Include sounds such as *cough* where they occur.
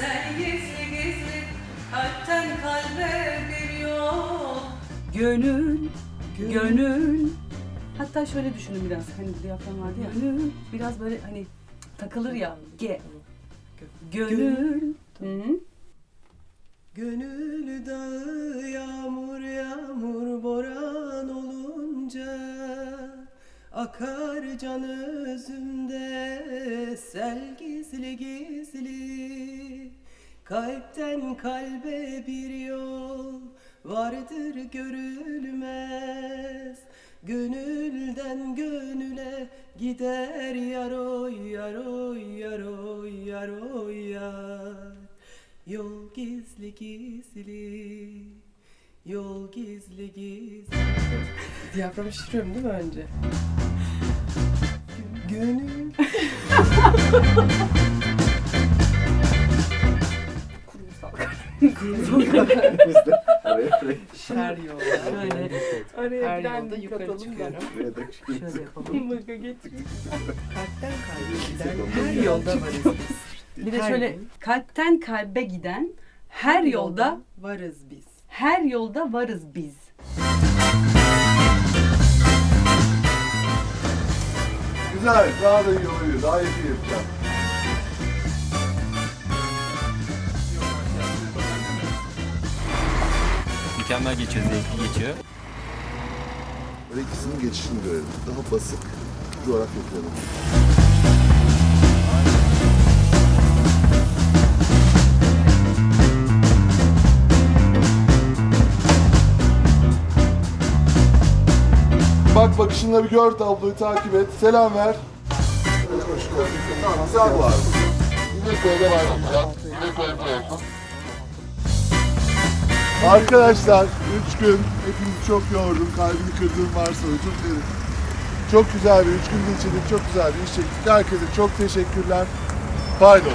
Sen gizli gizli kalpten kalbe bir yol Gönül, gönül. Hatta şöyle düşünün biraz hani diyafram vardı ya. Gönül. Biraz böyle hani takılır ya. G. Gönül. Gönül. Gönül dağı yağmur yağmur boran olunca Akar can özümde sel gizli gizli Kalpten kalbe bir yol vardır görülmez. Gönülden gönüle gider yaroy yaroy yaroy yaroy yar. Yol gizli gizli Yol gizli gizli. Diyaframı şişiriyorum değil mi önce? Gönül *laughs* Bizde araya yolda Şöyle. Araya Her yolda yukarı çıkıyorum. buraya da. Şöyle yapalım. Kalpten kalbe giden her yolda yol varız biz. Bir de Her şöyle kalpten kalbe giden her yolda varız biz. her yolda varız biz. Güzel, daha da iyi oluyor, daha iyi yapacağım. Mükemmel geçiyor, zevkli geçiyor. Böyle ikisinin geçişini görelim. Daha basık coğrafya planı. Bak bakışınla bir gör tabloyu takip et. Selam ver. Tamam sen var. Yine söyle var. Yine söyle. Arkadaşlar 3 gün hepinizi çok yordum. Kalbini kırdığım varsa özür dilerim. Çok güzel bir 3 gün geçirdik. Çok güzel bir iş çektik. Herkese çok teşekkürler. Pardon.